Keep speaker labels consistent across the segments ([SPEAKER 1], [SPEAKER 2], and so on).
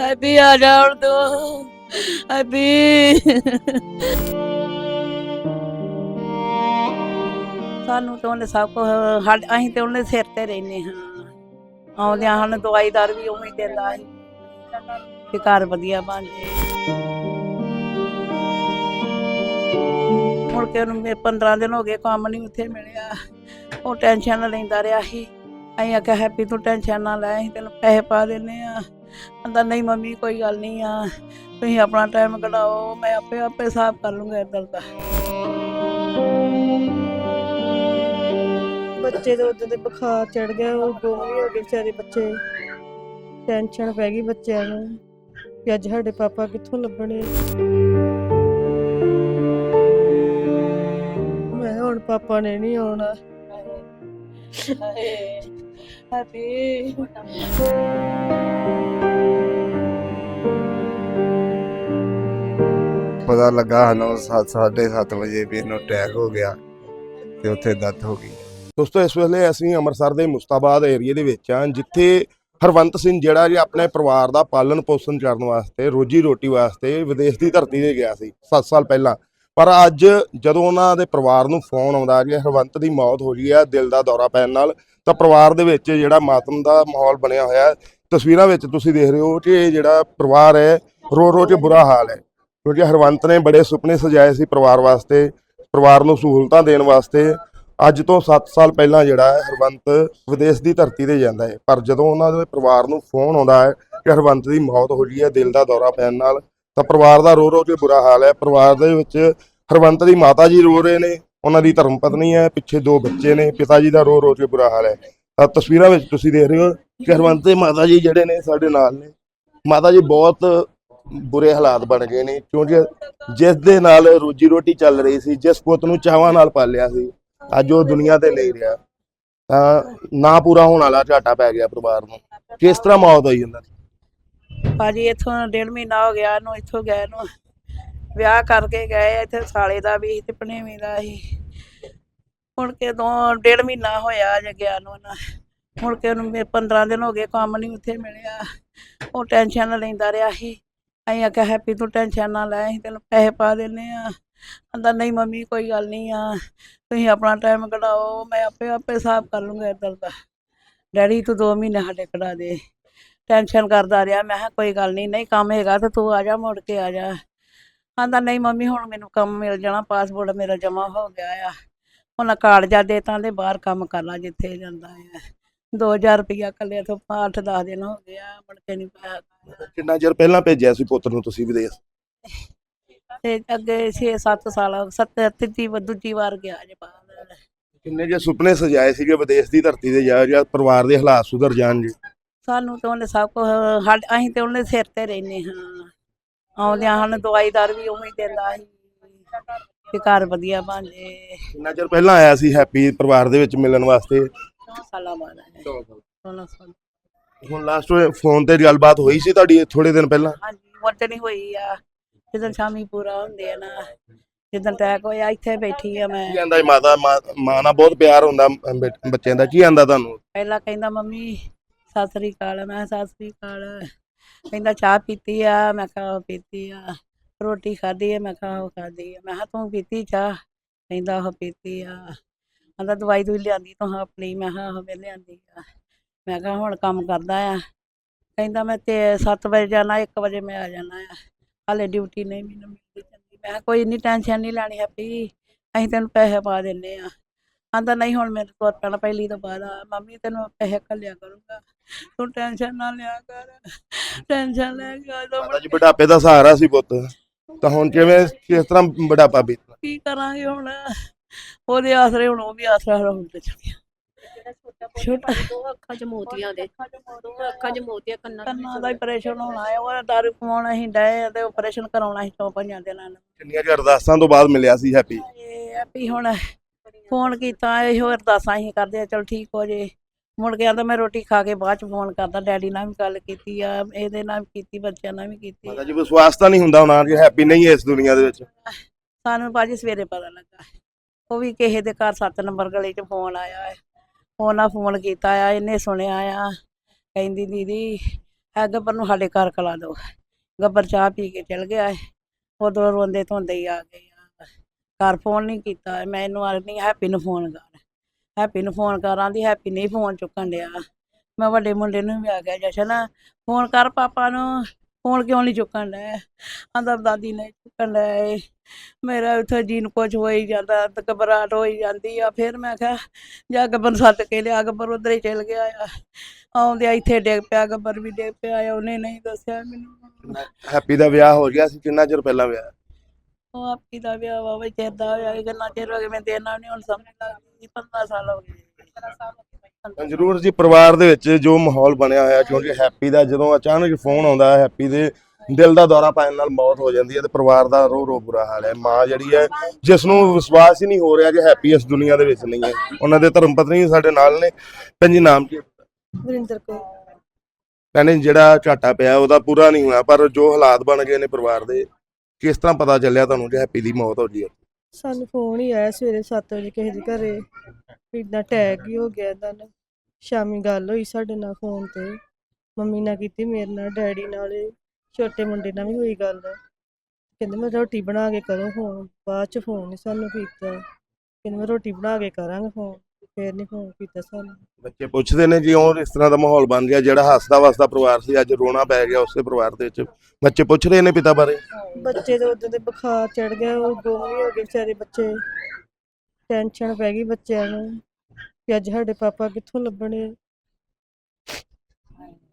[SPEAKER 1] Happy ਆ ਜਾ ਸਾਨੂੰ ਤਾਂ ਉਹਨੇ ਸਭ ਕੁਝ ਅਸੀਂ ਤੇ ਉਹਨੇ ਸਿਰ ਤੇ ਰਹਿੰਦੇ ਹਾਂ। ਆਉਂਦਿਆਂ ਹਨ ਦਵਾਈਦਾਰ ਵੀ ਉਵੇਂ ਦਿੰਦਾ ਸੀ ਕਿ ਘਰ ਵਧੀਆ ਬਣ ਜੇ। ਮੁੜ ਕੇ ਉਹਨੂੰ ਮੇ 15 ਦਿਨ ਹੋ ਗਏ ਕੰਮ ਨਹੀਂ ਉੱਥੇ ਮਿਲਿਆ। ਉਹ ਟੈਨਸ਼ਨ ਲੈਂਦਾ ਰਿਹਾ ਸੀ। ਅਸੀਂ ਆਖਿਆ, ਹੈਪੀ ਤੂੰ ਟੈਨਸ਼ਨ ਨਾ ਲੈ, ਅਸੀਂ ਤੈਨੂੰ ਪੈਸੇ ਪਾ ਦਿੰਨੇ ਆ ਕਹਿੰਦਾ ਨਹੀਂ ਮੰਮੀ ਕੋਈ ਗੱਲ ਨਹੀਂ ਆ। ਤੁਸੀਂ ਆਪਣਾ ਟਾਈਮ ਕਢਾਓ ਮੈਂ ਆਪੇ ਆਪੇ ਸਾਫ਼ ਕਰ ਲੂੰਗਾ ਇੱਧਰ ਦਾ।
[SPEAKER 2] ਬੱਚੇ ਦੇ ਉਦੋਂ ਦੇ ਬੁਖਾਰ ਚੜ ਗਿਆ ਉਹ ਗੁੰਮ ਵੀ ਹੋ ਗਏ ਵਿਚਾਰੇ ਬੱਚੇ। ਟੈਨਸ਼ਨ ਪੈ ਗਈ ਬੱਚਿਆਂ ਨੂੰ ਕਿ ਅੱਜ ਸਾਡੇ ਪਾਪਾ ਕਿੱਥੋਂ ਲੱਭਣੇ। ਮੈਂ ਹੁਣ ਪਾਪਾ ਨੇ ਨਹੀਂ ਆਉਣਾ।
[SPEAKER 1] ਹੈਪੀ
[SPEAKER 3] ਪਤਾ ਲੱਗਾ ਸਾਨੂੰ ਸੱਤ- ਸਾਢੇ 7 ਵਜੇ ਵੀ ਇਹਨੂੰ ਅਟੈਕ ਹੋ ਗਿਆ ਤੇ ਉੱਥੇ ਡੈਥ ਹੋ ਗਈ।
[SPEAKER 4] ਦੋਸਤੋ, ਇਸ ਵੇਲੇ ਅਸੀਂ ਅੰਮ੍ਰਿਤਸਰ ਦੇ ਮੁਸਤਾਬਾਦ ਏਰੀਏ ਦੇ ਵਿੱਚ ਹਾਂ, ਜਿੱਥੇ ਹਰਵੰਤ ਸਿੰਘ ਜਿਹੜਾ ਜੀ ਆਪਣੇ ਪਰਿਵਾਰ ਦਾ ਪਾਲਣ ਪੋਸ਼ਣ ਕਰਨ ਵਾਸਤੇ, ਰੋਜੀ ਰੋਟੀ ਵਾਸਤੇ ਵਿਦੇਸ਼ ਦੀ ਧਰਤੀ ਤੇ ਗਿਆ ਸੀ 7 ਸਾਲ ਪਹਿਲਾਂ। ਪਰ ਅੱਜ ਜਦੋਂ ਉਹਨਾਂ ਦੇ ਪਰਿਵਾਰ ਨੂੰ ਫੋਨ ਆਉਂਦਾ ਕਿ ਹਰਵੰਤ ਦੀ ਮੌਤ ਹੋ ਗਈ ਹੈ, ਦਿਲ ਦਾ ਦੌਰਾ ਪੈਣ ਨਾਲ, ਤਾਂ ਪਰਿਵਾਰ ਦੇ ਵਿੱਚ ਜਿਹੜਾ ਮਾਤਮ ਦਾ ਮਾਹੌਲ ਬਣਿਆ ਹੋਇਆ ਤਸਵੀਰਾਂ ਵਿੱਚ ਤੁਸੀਂ ਦੇਖ ਰਹੇ ਹੋ ਕਿ ਇਹ ਜਿਹੜਾ ਪਰਿਵਾਰ ਹੈ ਰੋ ਰੋ ਕੇ ਬੁਰਾ ਹਾਲ ਹੈ। ਕਿਉਂਕਿ ਹਰਵੰਤ ਨੇ ਬੜੇ ਸੁਪਨੇ ਸਜਾਏ ਸੀ ਪਰਿਵਾਰ ਵਾਸਤੇ, ਪਰਿਵਾਰ ਨੂੰ ਸਹੂਲਤਾਂ ਦੇਣ ਵਾਸਤੇ। ਅੱਜ ਤੋਂ 7 ਸਾਲ ਪਹਿਲਾਂ ਜਿਹੜਾ ਹੈ, ਹਰਵੰਤ ਵਿਦੇਸ਼ ਦੀ ਧਰਤੀ ਤੇ ਜਾਂਦਾ ਹੈ। ਪਰ ਜਦੋਂ ਉਹਨਾਂ ਦੇ ਪਰਿਵਾਰ ਨੂੰ ਫੋਨ ਆਉਂਦਾ ਹੈ ਕਿ ਹਰਵੰਤ ਦੀ ਮੌਤ ਹੋ ਗਈ ਹੈ, ਦਿਲ ਦਾ ਦੌਰਾ ਪੈਣ ਨਾਲ, ਤਾਂ ਪਰਿਵਾਰ ਦਾ ਰੋ ਰੋ ਕੇ ਬੁਰਾ ਹਾਲ ਹੈ। ਪਰਿਵਾਰ ਦੇ ਵਿੱਚ ਹਰਵੰਤ ਦੀ ਮਾਤਾ ਜੀ ਰੋ ਰਹੇ ਨੇ, ਉਹਨਾਂ ਦੀ ਧਰਮ ਪਤਨੀ ਹੈ, ਪਿੱਛੇ ਦੋ ਬੱਚੇ ਨੇ, ਪਿਤਾ ਜੀ ਦਾ ਰੋ ਰੋ ਕੇ ਬੁਰਾ ਹਾਲ ਹੈ। ਤਾਂ ਤਸਵੀਰਾਂ ਵਿੱਚ ਤੁਸੀਂ ਦੇਖ ਰਹੇ ਹੋ ਕਿ ਹਰਵੰਤ ਦੇ ਮਾਤਾ ਜੀ ਜਿਹੜੇ ਨੇ ਸਾਡੇ ਨਾਲ ਨੇ। ਮਾਤਾ ਜੀ ਬਹੁਤ ਬੁਰੇ ਹਾਲਾਤ ਬਣ ਗਏ ਨੇ, ਕਿਉਂਕਿ ਜਿਸ ਦੇ ਨਾਲ ਰੋਜੀ ਰੋਟੀ ਚੱਲ ਰਹੀ ਸੀ, ਜਿਸ ਪੁੱਤ ਨੂੰ ਚਾਵਾਂ ਨਾਲ ਪਾਲਿਆ ਸੀ, ਅੱਜ ਉਹ ਦੁਨੀਆ ਤੇ ਨਹੀਂ ਰਿਹਾ। ਤਾਂ ਨਾ ਪੂਰਾ ਹੋਣ ਵਾਲਾ ਝਾਟਾ ਪੈ ਗਿਆ ਪਰਿਵਾਰ ਨੂੰ। ਕਿਸ ਤਰ੍ਹਾਂ ਮੌਤ ਹੋਈ ਉਹਨਾਂ ਦੀ?
[SPEAKER 1] ਭਾਜੀ, ਇੱਥੋਂ ਡੇਢ ਮਹੀਨਾ ਹੋ ਗਿਆ ਇਹਨੂੰ, ਇੱਥੋਂ ਗਏ ਨੂੰ। ਵਿਆਹ ਕਰਕੇ ਗਏ, ਇੱਥੇ ਸਾਲੇ ਦਾ ਵੀ ਤੇ ਭਣੇਵੀਂ ਦਾ ਸੀ ਮੁੜ ਕੇ ਦੋ, ਡੇਢ ਮਹੀਨਾ ਹੋਇਆ ਜੇ ਗਿਆ ਨੂੰ ਨਾ ਮੁੜ ਕੇ ਉਹਨੂੰ 15 ਦਿਨ ਹੋ ਗਏ, ਕੰਮ ਨਹੀਂ ਉੱਥੇ ਮਿਲਿਆ। ਉਹ ਟੈਨਸ਼ਨ ਲੈਂਦਾ ਰਿਹਾ ਸੀ। ਅਸੀਂ ਆਖਿਆ ਹੈਪੀ ਤੂੰ ਟੈਨਸ਼ਨ ਨਾ ਲੈ, ਅਸੀਂ ਤੈਨੂੰ ਪੈਸੇ ਪਾ ਦਿੰਨੇ ਆ। ਕਹਿੰਦਾ, ਨਹੀਂ ਮੰਮੀ, ਕੋਈ ਗੱਲ ਨਹੀਂ ਆ। ਤੁਸੀਂ ਆਪਣਾ ਟਾਈਮ ਕਢਾਓ, ਮੈਂ ਆਪੇ ਆਪੇ ਹਿਸਾਬ ਕਰ ਲੂੰਗਾ ਇੱਧਰ ਦਾ। ਡੈਡੀ ਤੂੰ 2 ਮਹੀਨੇ ਸਾਡੇ ਕਢਾ ਦੇ। ਟੈਨਸ਼ਨ ਕਰਦਾ ਰਿਹਾ, ਮੈਂ ਕਿਹਾ, ਕੋਈ ਗੱਲ ਨਹੀਂ ਨਹੀਂ ਕੰਮ ਹੈਗਾ ਤਾਂ ਤੂੰ ਆ ਜਾ, ਮੁੜ ਕੇ ਆ ਜਾ। ਕਹਿੰਦਾ, ਨਹੀਂ ਮੰਮੀ, ਹੁਣ ਮੈਨੂੰ ਕੰਮ ਮਿਲ ਜਾਣਾ ਪਾਸਪੋਰਟ ਮੇਰਾ ਜਮਾ ਹੋ ਗਿਆ ਆ। ਉਹਨਾਂ ਕਾਗਜ਼ਾਂ ਦੇ ਤਾਂ ਦੇ ਬਾਹਰ ਕੰਮ ਕਰ ਲਾ ਜਿੱਥੇ ਜਾਂਦਾ ਆ। 2000 ਰੁਪਇਆ ਕੱਲੇ ਤੋਂ 8-10 ਦਿਨ ਹੋ ਗਿਆ ਮੁੜ ਕੇ ਨਹੀਂ ਪਾਇਆ।
[SPEAKER 4] ਕਿੰਨਾ ਚਿਰ ਪਹਿਲਾਂ ਭੇਜਿਆ ਸੀ ਪੁੱਤ ਨੂੰ ਤੁਸੀਂ ਵਿਦੇਸ਼
[SPEAKER 1] ਤੇ ਅੱਗੇ 6-7 ਸਾਲ 7 ਤੀਜੀ ਦੂਜੀ ਵਾਰ ਗਿਆ ਜੇ ਬਾਹਰ
[SPEAKER 4] ਕਿੰਨੇ ਜੇ ਸੁਪਨੇ ਸਜਾਏ ਸੀਗੇ ਵਿਦੇਸ਼ ਦੀ ਧਰਤੀ ਤੇ ਜਾ ਜਾਂ ਪਰਿਵਾਰ ਦੇ ਹਾਲਾਤ ਸੁਧਰ ਜਾਣ ਜੀ?
[SPEAKER 1] ਸਾਨੂੰ ਤਾਂ ਉਹਨੇ ਸਭ ਕੁਝ ਅਸੀਂ ਤੇ ਉਹਨੇ ਸਿਰ ਤੇ ਰਹਿੰਦੇ ਹਾਂ। ਆਉਂਦਿਆਂ ਹਨ ਦਵਾਈਦਾਰ ਵੀ ਉਵੇਂ ਹੀ ਦਿੰਦਾ ਸੀ ਕਿ ਘਰ ਵਧੀਆ ਬਣ ਜੇ।
[SPEAKER 4] ਕਿੰਨਾ ਚਿਰ ਪਹਿਲਾਂ ਆਇਆ ਸੀ ਹੈਪੀ ਪਰਿਵਾਰ ਦੇ ਵਿੱਚ ਮਿਲਣ ਵਾਸਤੇ?
[SPEAKER 1] ਸਾਲਾਂ ਬਾਅਦ ਆਇਆ 16 ਸਾਲ।
[SPEAKER 4] ਹੁਣ ਲਾਸਟ ਫੋਨ ਤੇ ਗੱਲਬਾਤ ਹੋਈ ਸੀ ਤੁਹਾਡੀ ਥੋੜੇ ਦਿਨ ਪਹਿਲਾਂ?
[SPEAKER 1] ਹਾਂਜੀ ਵਰਤਣੀ ਹੋਈ ਆ। ਜਦੋਂ ਸ਼ਾਮੀ ਪੂਰਾ ਹੁੰਦੇ ਆ ਨਾ ਜਦੋਂ ਟੈਕ ਹੋਇਆ ਇੱਥੇ ਬੈਠੀ ਆ ਮੈਂ।
[SPEAKER 4] ਕੀ ਆਂਦਾ ਮਾਤਾ ਮਾਂ ਮਾਂ ਨਾਲ ਬਹੁਤ ਪਿਆਰ ਹੁੰਦਾ ਅਮ, ਬੱਚ- ਬੱਚਿਆਂ ਦਾ ਕੀ ਆਂਦਾ ਤੁਹਾਨੂੰ?
[SPEAKER 1] ਪਹਿਲਾਂ ਕਹਿੰਦਾ ਮੰਮੀ ਸਤਿ ਸ੍ਰੀ ਅਕਾਲ। ਮੈਂ ਕਿਹਾ ਸਤਿ ਸ੍ਰੀ ਅਕਾਲ। ਕਹਿੰਦਾ ਚਾਹ ਪੀਤੀ ਆ? ਮੈਂ ਕਿਹਾ ਉਹ ਪੀਤੀ ਆ। ਰੋਟੀ ਖਾਧੀ ਆ? ਮੈਂ ਕਿਹਾ ਉਹ ਖਾਧੀ ਆ। ਮੈਂ ਕਿਹਾ ਤੂੰ ਪੀਤੀ ਚਾਹ? ਕਹਿੰਦਾ ਉਹ ਪੀਤੀ ਆ। ਕਹਿੰਦਾ ਦਵਾਈ ਦੂਈ ਲਿਆਂਦੀ ਤੂੰ ਆਪਣੀ ਮੈਂ ਉਹ ਮੈਂ ਲਿਆਂਦੀ ਆ। ਮੈਂ ਕਿਹਾ ਹੁਣ ਕੰਮ ਕਰਦਾ ਆ। ਕਹਿੰਦਾ ਮੈਂ ਤੇ 7 ਵਜੇ ਜਾਣਾ 1 ਵਜੇ ਮੈਂ ਆ ਜਾਣਾ ਆ। ਹਾਲੇ ਡਿਊਟੀ ਨਹੀਂ ਮੈਨੂੰ ਮਿਲਦੀ ਚੰਗੀ। ਮੈਂ ਕੋਈ ਨਹੀਂ ਟੈਨਸ਼ਨ ਨਹੀਂ ਲੈਣੀ ਹੈਪੀ ਅਸੀਂ ਤੈਨੂੰ ਪੈਸੇ ਪਾ ਦਿੰਨੇ ਆ। ਆਂਦਾ ਨਹੀਂ ਹੁਣ ਮੇਰੇ ਕੋਲ ਪੈਣਾ ਪਹਿਲੀ ਤੋਂ ਬਾਅਦ ਆ ਮੰਮੀ ਤੈਨੂੰ ਪੈਸੇ ਘੱਲਿਆ ਕਰੂੰਗਾ। ਤੂੰ ਟੈਨਸ਼ਨ ਨਾ ਲਿਆ ਕਰ ਟੈਨਸ਼ਨ ਲੈ ਕੇ ਆ
[SPEAKER 4] ਮਾਤਾ ਜੀ ਬੁਢਾਪੇ ਦਾ ਸਹਾਰਾ ਸੀ ਪੁੱਤ। ਤਾਂ ਹੁਣ ਕਿਵੇਂ ਕਿਸ ਤਰ੍ਹਾਂ ਬੁਢਾਪਾ ਬੀਤਦਾ
[SPEAKER 1] ਕੀ ਕਰਾਂਗੇ ਹੁਣ? ਉਹਦੇ ਆਸਰੇ ਹੁਣ ਉਹ ਵੀ ਆਸਰਾ ਹੁਣ ਤੇ ਚੱਲ ਗਿਆ ਛੋਟਾ
[SPEAKER 5] ਦੋ ਅੱਖਾਂ ਚ ਮੋਤੀਆਂ ਦੇ ਦੋ। ਅੱਖਾਂ ਚ ਮੋਤੀਆਂ ਕੰਨਾਂ
[SPEAKER 1] ਕੰਨਾਂ ਦਾ ਆਪਰੇਸ਼ਨ ਹੋਣਾ ਹੈ ਉਹ ਦਾਰੂ ਕਮਾਉਣਾ ਅਸੀਂ ਡਏ ਤੇ ਆਪਰੇਸ਼ਨ ਕਰਾਉਣਾ ਸੀ ਚੌ ਪੰਜਾਂ ਦਿਨਾਂ ਨੂੰ।
[SPEAKER 4] ਕਿੰਨੀਆਂ ਕੁ ਅਰਦਾਸਾਂ ਤੋਂ ਬਾਅਦ ਮਿਲਿਆ ਸੀ ਹੈਪੀ
[SPEAKER 1] ਇਹ ਵੀ ਹੁਣ ਫੋਨ ਕੀਤਾ ਇਹੋ ਅਰਦਾਸਾਂ ਹੀ ਕਰਦੇ ਆ ਚਲ ਠੀਕ ਹੋ ਜੇ। ਮੁੜ ਕੇ ਆਂਦਾ ਮੈਂ ਰੋਟੀ ਖਾ ਕੇ ਬਾਅਦ ਚ ਫੋਨ ਕਰਦਾ ਡੈਡੀ ਨਾਲ ਵੀ ਗੱਲ ਕੀਤੀ ਆ ਇਹਦੇ ਨਾਲ ਵੀ ਕੀਤੀ ਬੱਚਿਆਂ ਨਾਲ ਵੀ ਕੀਤੀ
[SPEAKER 4] ਮਾਤਾ ਜੀ ਵਿਸ਼ਵਾਸ ਤਾਂ ਨਹੀਂ ਹੁੰਦਾ ਹੋਣਾ ਕਿ ਹੈਪੀ ਨਹੀਂ ਹੈ ਇਸ ਦੁਨੀਆ ਦੇ ਵਿੱਚ।
[SPEAKER 1] ਸਾਨੂੰ ਭਾਜੀ ਸਵੇਰੇ ਪਤਾ ਲੱਗਾ। ਉਹ ਵੀ ਕਿਸੇ ਦੇ ਘਰ 7 ਨੰਬਰ ਗਲੀ 'ਚ ਫੋਨ ਆਇਆ ਹੈ। ਉਹਨਾਂ ਫੋਨ ਕੀਤਾ ਆ, ਇਹਨੇ ਸੁਣਿਆ ਆ। ਕਹਿੰਦੀ, ਦੀਦੀ ਹੈ ਗੱਬਰ ਨੂੰ ਸਾਡੇ ਘਰ ਕਲਾ ਦਿਓ। ਗੱਬਰ ਚਾਹ ਪੀ ਕੇ ਚਲ ਗਿਆ ਹੈ। ਉਦੋਂ ਰੋਂਦੇ ਧੋਂਦੇ ਹੀ ਆ ਗਏ ਆ। ਘਰ ਫੋਨ ਨਹੀਂ ਕੀਤਾ। ਮੈਂ ਇਹਨੂੰ ਆਖਦੀ ਹੈਪੀ ਨੂੰ ਫੋਨ ਕਰ। ਹੈਪੀ ਨੂੰ ਫੋਨ ਕਰਾਂ। ਦੀ ਹੈਪੀ ਨਹੀਂ ਫੋਨ ਚੁੱਕਣ ਡਿਆ। ਮੈਂ ਵੱਡੇ ਮੁੰਡੇ ਨੂੰ ਵੀ ਆ ਗਿਆ ਜਸ਼ਨ, ਫੋਨ ਕਰ ਪਾਪਾ ਨੂੰ। ਫੋਨ ਕਿਉਂ ਨਹੀਂ ਚੁੱਕਣ ਡਿਆ ਆਂਦਾ ਦਾਦੀ ਨੇ ਚੁੱਕਣ ਡਿਆ ਮੇਰਾ ਉੱਥੇ ਜੀ ਨੂੰ ਕੁਝ ਹੋ ਹੀ ਜਾਂਦਾ ਤੇ ਘਬਰਾਹਟ ਹੋ ਹੀ ਜਾਂਦੀ ਆ। ਫਿਰ ਮੈਂ ਕਿਹਾ ਜਾ ਗੱਬਰ ਸੱਦ ਕੇ ਲਿਆ। ਗੱਬਰ ਉਧਰ ਹੀ ਚਲ ਗਿਆ ਆ। ਆਉਂਦਿਆ ਇੱਥੇ ਡਿੱਗ ਪਿਆ ਗੱਬਰ ਵੀ ਡਿੱਗ ਪਿਆ ਆ। ਉਹਨੇ ਨਹੀਂ ਦੱਸਿਆ ਮੈਨੂੰ।
[SPEAKER 4] ਹੈਪੀ ਦਾ ਵਿਆਹ ਹੋ ਗਿਆ ਸੀ ਕਿੰਨਾ ਚਿਰ ਪਹਿਲਾਂ ਵਿਆਹ?
[SPEAKER 1] ਉਹ ਆਪੀ ਦਾ ਵਿਆਹ ਵਾ ਚਿਰ ਦਾ ਹੋਇਆ ਕਿੰਨਾ ਚਿਰ ਹੋ ਗਿਆ ਮੈਂ ਦੇਣਾ ਨਹੀਂ ਹੁਣ ਸਮਝ ਲੱਗਦੀ। 15 ਸਾਲ ਹੋ ਗਏ। 15 ਸਾਲ ਹੋ ਗਏ
[SPEAKER 4] ਤਾਂ ਜ਼ਰੂਰ ਜੀ ਪਰਿਵਾਰ ਦੇ ਵਿੱਚ ਜੋ ਮਾਹੌਲ ਬਣਿਆ ਹੋਇਆ ਕਿਉਂਕਿ ਹੈਪੀ ਦਾ ਜਦੋਂ ਅਚਾਨਕ ਫੋਨ ਆਉਂਦਾ ਹੈ ਹੈਪੀ ਦੇ ਦਿਲ ਦਾ ਦੌਰਾ ਪੈਣ ਨਾਲ ਮੌਤ ਹੋ ਜਾਂਦੀ ਹੈ ਤੇ ਪਰਿਵਾਰ ਦਾ ਰੋ ਰੋ ਬੁਰਾ ਹਾਲ ਹੈ। ਮਾਂ ਜਿਹੜੀ ਹੈ ਜਿਸ ਨੂੰ ਵਿਸ਼ਵਾਸ ਹੀ ਨਹੀਂ ਹੋ ਰਿਹਾ ਕਿ ਹੈਪੀ ਇਸ ਦੁਨੀਆ ਦੇ ਵਿੱਚ ਨਹੀਂ ਹੈ। ਉਹਨਾਂ ਦੇ ਧਰਮ ਪਤਨੀ ਸਾਡੇ ਨਾਲ ਨੇ। ਭੈਣ ਜੀ ਨਾਮ ਕੀ?
[SPEAKER 2] ਵਰਿੰਦਰ ਕੌਰ।
[SPEAKER 4] ਕਹਿੰਦੇ ਜਿਹੜਾ ਝਾਟਾ ਪਿਆ ਉਹਦਾ ਪੂਰਾ ਨਹੀਂ ਹੋਇਆ ਪਰ ਜੋ ਹਾਲਾਤ ਬਣ ਗਏ ਨੇ ਪਰਿਵਾਰ ਦੇ ਕਿਸ ਤਰ੍ਹਾਂ ਪਤਾ ਚੱਲਿਆ ਤੁਹਾਨੂੰ ਕਿ ਹੈਪੀ ਦੀ ਮੌਤ ਹੋ ਗਈ ਹੈ?
[SPEAKER 2] ਸਾਨੂੰ ਫੋਨ ਹੀ ਆਇਆ ਸਵੇਰੇ 7 ਵਜੇ ਕਿਸੇ ਦੇ ਘਰੇ। ਇਦਾਂ ਟੈਗ ਹੀ ਹੋ ਗਿਆ ਇਹਦਾ ਨਾ। ਸ਼ਾਮੀ ਗੱਲ ਹੋਈ ਸਾਡੇ ਨਾਲ ਫੋਨ ਤੇ। ਮੰਮੀ ਨਾਲ ਕੀਤੀ ਮੇਰੇ ਨਾਲ ਡੈਡੀ ਨਾਲ ਛੋਟੇ ਮੁੰਡੇ ਨਾਲ ਵੀ ਹੋਈ ਗੱਲ। ਕਹਿੰਦੇ ਮੈਂ ਰੋਟੀ ਬਣਾ ਕੇ ਕਰੋ ਫੋਨ ਬਾਅਦ ਚ ਫੋਨ ਨਹੀਂ ਸਾਨੂੰ ਕੀਤਾ। ਕਹਿੰਦੇ ਮੈਂ ਰੋਟੀ ਬਣਾ ਕੇ ਕਰਾਂਗੇ ਫੋਨ ਫੇਰ ਨਹੀਂ ਫੋਨ ਕੀਤਾ ਸਾਨੂੰ।
[SPEAKER 4] ਬੱਚੇ ਪੁੱਛਦੇ ਨੇ ਜੀ ਉਹ ਇਸ ਤਰ੍ਹਾਂ ਦਾ ਮਾਹੌਲ ਬਣ ਗਿਆ ਜਿਹੜਾ ਹੱਸਦਾ ਵਸਦਾ ਪਰਿਵਾਰ ਸੀ ਅੱਜ ਰੋਣਾ ਪੈ ਗਿਆ ਉਸੇ ਪਰਿਵਾਰ ਦੇ ਵਿੱਚ। ਬੱਚੇ ਪੁੱਛ ਰਹੇ ਨੇ ਪਿਤਾ ਬਾਰੇ?
[SPEAKER 2] ਬੱਚੇ ਦੇ ਉਦੋਂ ਦੇ ਬੁਖਾਰ ਚੜ ਗਿਆ ਉਹ ਗੁੰਮ ਹੀ ਹੋ ਗਏ ਵਿਚਾਰੇ ਬੱਚੇ। ਟੈਨਸ਼ਨ ਪੈ ਗਈ ਬੱਚਿਆਂ ਨੂੰ ਕਿ ਅੱਜ ਸਾਡੇ ਪਾਪਾ ਕਿੱਥੋਂ ਲੱਭਣੇ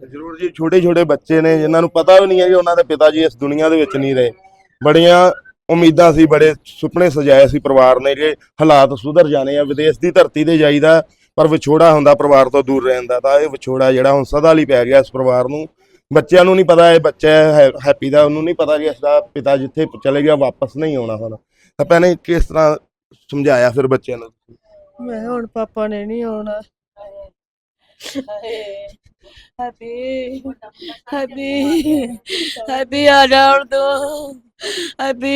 [SPEAKER 4] ਜ਼ਰੂਰ ਜੀ ਛੋਟੇ ਛੋਟੇ ਬੱਚੇ ਨੇ, ਜਿਨ੍ਹਾਂ ਨੂੰ ਪਤਾ ਵੀ ਨਹੀਂ ਹੈ ਕਿ ਉਹਨਾਂ ਦੇ ਪਿਤਾ ਜੀ ਇਸ ਦੁਨੀਆ ਦੇ ਵਿੱਚ ਨਹੀਂ ਰਹੇ। ਬੜੀਆਂ ਉਮੀਦਾਂ ਸੀ, ਬੜੇ ਸੁਪਨੇ ਸਜਾਏ ਸੀ ਪਰਿਵਾਰ ਨੇ ਕਿ ਹਾਲਾਤ ਸੁਧਰ ਜਾਣੇ ਆ, ਵਿਦੇਸ਼ ਦੀ ਧਰਤੀ ਤੇ ਜਾਈਦਾ, ਪਰ ਵਿਛੋੜਾ ਹੁੰਦਾ ਪਰਿਵਾਰ ਤੋਂ ਦੂਰ ਰਹਿਣ ਦਾ। ਤਾਂ ਇਹ ਵਿਛੋੜਾ ਜਿਹੜਾ ਹੁਣ ਸਦਾ ਲਈ ਪੈ ਗਿਆ ਇਸ ਪਰਿਵਾਰ ਨੂੰ। ਬੱਚਿਆਂ ਨੂੰ ਨਹੀਂ ਪਤਾ, ਇਹ ਬੱਚਾ ਹੈ, ਹੈਪੀ ਦਾ, ਉਹਨੂੰ ਨਹੀਂ ਪਤਾ ਕਿ ਇਸ ਦਾ ਪਿਤਾ ਜਿੱਥੇ ਚਲੇ ਗਿਆ, ਵਾਪਸ ਨਹੀਂ ਆਉਣਾ ਹੁਣ। ਤਾਂ ਭੈਣੇ, ਕਿਸ ਤਰ੍ਹਾਂ ਸਮਝਾਇਆ ਫਿਰ ਬੱਚਿਆਂ ਨੂੰ
[SPEAKER 2] ਮੈਂ ਹੁਣ ਪਾਪਾ ਨੇ ਨਹੀਂ ਆਉਣਾ
[SPEAKER 1] ਹੈਪੀ ਹੈਪੀ ਹੈਪੀ ਆ ਜਾਣ ਦੋ ਹੈਪੀ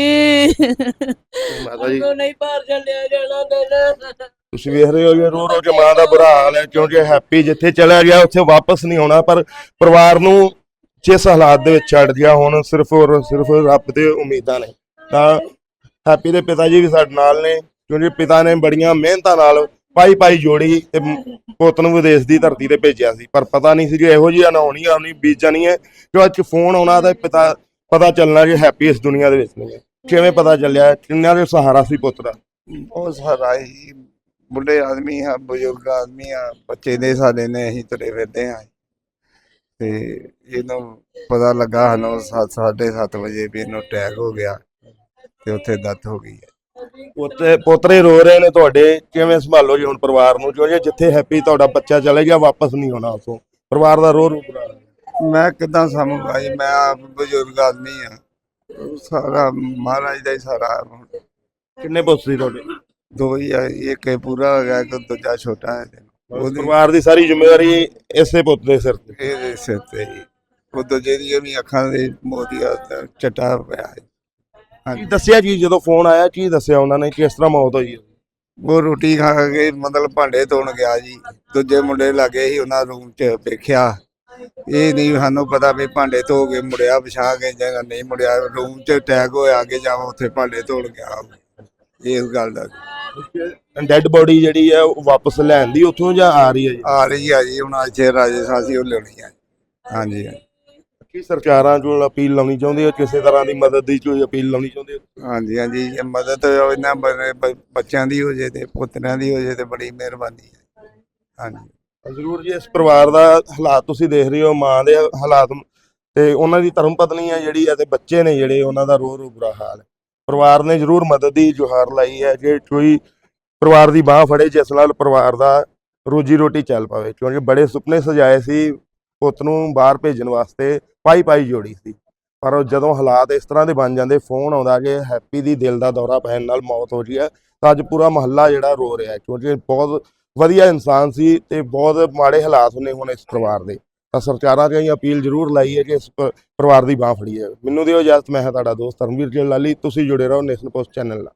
[SPEAKER 4] ਮਾਤਾ ਜੀ
[SPEAKER 1] ਉਹ ਨਹੀਂ ਪਾਰ ਚੱਲਿਆ ਜਾਣਾ ਦਿਨ
[SPEAKER 4] ਤੁਸੀਂ ਵੇਖ ਰਹੇ ਹੋ ਕਿ ਰੋ ਰੋ ਕੇ ਮਾਂ ਦਾ ਬੁਰਾ ਹਾਲ ਹੈ ਕਿਉਂਕਿ ਹੈਪੀ ਜਿੱਥੇ ਚਲਾ ਗਿਆ ਉੱਥੇ ਵਾਪਸ ਨਹੀਂ ਆਉਣਾ ਪਰ ਪਰਿਵਾਰ ਨੂੰ ਜਿਸ ਹਾਲਾਤ ਦੇ ਵਿੱਚ ਛੱਡ ਗਿਆ ਹੁਣ ਸਿਰਫ ਔਰ ਸਿਰਫ ਰੱਬ ਦੇ ਉਮੀਦਾਂ ਨੇ ਤਾਂ ਹੈਪੀ ਦੇ ਪਿਤਾ ਜੀ ਵੀ ਸਾਡੇ ਨਾਲ ਨੇ, ਕਿਉਂਕਿ ਪਿਤਾ ਨੇ ਬੜੀਆਂ ਮਿਹਨਤਾਂ ਨਾਲ ਪਾਈ ਪਾਈ ਜੋੜੀ ਤੇ ਪੁੱਤ ਨੂੰ ਵਿਦੇਸ਼ ਦੀ ਧਰਤੀ ਤੇ ਭੇਜਿਆ ਸੀ। ਪਰ ਪਤਾ ਨਹੀਂ ਸੀ ਕਿ ਇਹੋ ਜਿਹੀ ਅਨਹੋਣੀ ਆਉਣੀ ਬੀਤ ਹੈ ਕਿ ਅੱਜ ਫੋਨ ਆਉਣਾ ਤਾਂ ਪਿਤਾ, ਪਤਾ ਚੱਲਣਾ ਕਿ ਹੈਪੀ ਇਸ ਦੁਨੀਆ ਦੇ ਵਿੱਚ ਨਹੀਂ ਹੈ। ਕਿਵੇਂ ਪਤਾ ਚੱਲਿਆ? ਕਿੰਨਾ ਦੇ ਸਹਾਰਾ ਸੀ ਪੁੱਤ ਦਾ?
[SPEAKER 3] ਉਹ ਸਹਾਰਾ ਹੀ ਬੁੱਢੇ ਆਦਮੀ ਆ, ਬਜ਼ੁਰਗ ਆਦਮੀ ਆ, ਬੱਚੇ ਦੇ ਸਾਡੇ ਨੇ, ਅਸੀਂ ਤੁਰੇ ਫਿਰਦੇ ਆ। ਤੇ ਇਹਨੂੰ ਪਤਾ ਲੱਗਾ ਸਾਨੂੰ ਸੱਤ- ਸਾਢੇ 7 ਵਜੇ ਵੀ ਇਹਨੂੰ ਅਟੈਕ ਹੋ ਗਿਆ। ਤੇ ਉੱਥੇ ਡੈਥ ਹੋ ਗਈ ਹੈ।
[SPEAKER 4] ਪੋਤੇ ਪੋਤਰੇ ਰੋ ਰਹੇ ਨੇ ਤੁਹਾਡੇ ਕਿਵੇਂ ਸੰਭਾਲੋ ਜੀ ਹੁਣ ਪਰਿਵਾਰ ਨੂੰ? ਕਿਉਂਕਿ ਜਿੱਥੇ ਹੈਪੀ ਤੁਹਾਡਾ ਬੱਚਾ ਚਲੇ ਗਿਆ ਵਾਪਸ ਨਹੀਂ ਆਉਣਾ ਉਸੋਂ ਪਰਿਵਾਰ ਦਾ ਰੋ ਰੋ ਬੁਰਾ।
[SPEAKER 3] ਮੈਂ ਕਿਦਾਂ ਸਮਝਾਂ ਜੀ ਮੈਂ ਆਪ ਬਜ਼ੁਰਗ ਆਦਮੀ ਆ ਸਾਰਾ ਮਹਾਰਾਜ ਦਾ ਹੀ ਸਾਰਾ
[SPEAKER 4] ਕਿੰਨੇ ਪੁੱਤ ਸੀ ਤੁਹਾਡੇ?
[SPEAKER 3] ਦੋ ਹੀ ਆ ਇੱਕ ਇਹ ਪੂਰਾ ਹੋ ਗਿਆ ਇੱਕ ਦੂਜਾ ਛੋਟਾ ਹੈ। ਉਹਦੀ
[SPEAKER 4] ਪਰਿਵਾਰ ਦੀ ਸਾਰੀ ਜ਼ਿੰਮੇਵਾਰੀ ਇਸੇ ਪੁੱਤ ਦੇ ਸਿਰ ਤੇ।
[SPEAKER 3] ਇਹਦੇ ਸਿਰ ਤੇ ਹੀ। ਉਹ ਦੂਜੇ ਵੀ ਅੱਖਾਂ ਦੇ ਮੋਤੀਆ ਚਟਾ ਪਿਆ ਹੈ।
[SPEAKER 4] ਕੀ ਦੱਸਿਆ ਜੀ ਜਦੋਂ ਫੋਨ ਆਇਆ ਕੀ ਦੱਸਿਆ ਉਹਨਾਂ ਨੇ ਕਿਸ ਤਰ੍ਹਾਂ ਮੌਤ ਹੋਈ ਹੈ?
[SPEAKER 3] ਉਹ ਰੋਟੀ ਖਾ ਕੇ ਮਤਲਬ ਭਾਂਡੇ ਧੋਣ ਗਿਆ ਜੀ। ਦੂਜੇ ਮੁੰਡੇ ਲੱਗੇ ਸੀ ਉਹਨਾਂ ਰੂਮ 'ਚ ਵੇਖਿਆ। ਇਹ ਨਹੀਂ ਸਾਨੂੰ ਪਤਾ ਵੀ ਭਾਂਡੇ ਧੋ ਕੇ ਮੁੜਿਆ ਵਿਛਾ ਕੇ ਜਾਂ ਨਹੀਂ ਮੁੜਿਆ। ਰੂਮ 'ਚ ਅਟੈਕ ਹੋਇਆ ਕਿ ਜਾਂ ਉੱਥੇ ਭਾਂਡੇ ਧੋਣ ਗਿਆ ਇਸ ਗੱਲ ਦਾ
[SPEAKER 4] ਡੈੱਡ ਬੋਡੀ ਜਿਹੜੀ ਹੈ ਉਹ ਵਾਪਸ ਲੈਣ ਦੀ ਉੱਥੋਂ ਜਾਂ ਆ ਰਹੀ ਹੈ ਜੀ?
[SPEAKER 3] ਆ ਰਹੀ ਆ ਜੀ ਹੁਣ ਇੱਥੇ ਰਾਜੇ ਸਾਸੀ ਉਹ ਲੈਣੀ ਆ ਹਾਂਜੀ।
[SPEAKER 4] ਕੀ ਸਰਕਾਰਾਂ ਕੋਲ ਅਪੀਲ ਲਾਉਣੀ ਚਾਹੁੰਦੇ ਹੋ ਕਿਸੇ ਤਰ੍ਹਾਂ ਦੀ ਮਦਦ ਦੀ ਕੋਈ ਅਪੀਲ ਲਾਉਣੀ ਚਾਹੁੰਦੇ ਹੋ?
[SPEAKER 3] ਹਾਂਜੀ ਹਾਂਜੀ ਜੇ ਮਦਦ ਇਹਨਾਂ ਬ- ਬ- ਬੱਚਿਆਂ ਦੀ ਹੋ ਜੇ ਤੇ ਪੁੱਤਰਾਂ ਦੀ ਹੋ ਜੇ ਤੇ ਬੜੀ ਮਿਹਰਬਾਨੀ ਹੈ। ਹਾਂਜੀ।
[SPEAKER 4] ਜ਼ਰੂਰ ਜੀ ਇਸ ਪਰਿਵਾਰ ਦਾ ਹਾਲਾਤ ਤੁਸੀਂ ਦੇਖ ਰਹੇ ਹੋ ਮਾਂ ਦੇ ਹਾਲਾਤ ਤੇ ਉਹਨਾਂ ਦੀ ਧਰਮ ਪਤਨੀ ਹੈ ਜਿਹੜੀ ਹੈ ਤੇ ਬੱਚੇ ਨੇ ਜਿਹੜੇ ਉਹਨਾਂ ਦਾ ਰੋ ਰੋ ਬੁਰਾ ਹਾਲ ਹੈ। ਪਰਿਵਾਰ ਨੇ ਜ਼ਰੂਰ ਮਦਦ ਦੀ ਜੁਹਾਰ ਲਾਈ ਹੈ ਕਿ ਕੋਈ ਪਰਿਵਾਰ ਦੀ ਬਾਹ ਫੜੇ ਜਿਸ ਨਾਲ ਪਰਿਵਾਰ ਦਾ ਰੋਜੀ ਰੋਟੀ ਚੱਲ ਪਾਵੇ ਕਿਉਂਕਿ ਬੜੇ ਸੁਪਨੇ ਸਜਾਏ ਸੀ ਪੁੱਤ ਨੂੰ ਬਾਹਰ ਭੇਜਣ ਵਾਸਤੇ। ਪਾਈ ਪਾਈ ਜੋੜੀ ਸੀ। ਪਰ ਉਹ ਜਦੋਂ ਹਾਲਾਤ ਇਸ ਤਰ੍ਹਾਂ ਦੇ ਬਣ ਜਾਂਦੇ, ਫੋਨ ਆਉਂਦਾ ਕਿ ਹੈਪੀ ਦੀ ਦਿਲ ਦਾ ਦੌਰਾ ਪੈਣ ਨਾਲ ਮੌਤ ਹੋ ਗਈ ਹੈ, ਤਾਂ ਅੱਜ ਪੂਰਾ ਮਹੱਲਾ ਜਿਹੜਾ ਰੋ ਰਿਹਾ ਕਿਉਂਕਿ ਬਹੁਤ ਵਧੀਆ ਇਨਸਾਨ ਸੀ ਤੇ ਬਹੁਤ ਮਾੜੇ ਹਾਲਾਤ ਨੇ ਹੁਣ ਇਸ ਪਰਿਵਾਰ ਦੇ। ਤਾਂ ਸਰਕਾਰਾਂ ਦੀ ਅਪੀਲ ਜ਼ਰੂਰ ਲਾਈ ਹੈ ਕਿ ਇਸ ਪਰਿਵਾਰ ਦੀ ਬਾਹ ਫੜੀ ਹੈ ਮੈਨੂੰ ਦਿਓ ਇਜਾਜ਼ਤ, ਮੈਂ ਹਾਂ ਤੁਹਾਡਾ ਦੋਸਤ ਧਰਮਵੀਰ ਜੀ ਲਾਲੀ, ਤੁਸੀਂ ਜੁੜੇ ਰਹੋ ਨੈਸ਼ਨਲ ਪੋਸਟ ਚੈਨਲ ਨਾਲ।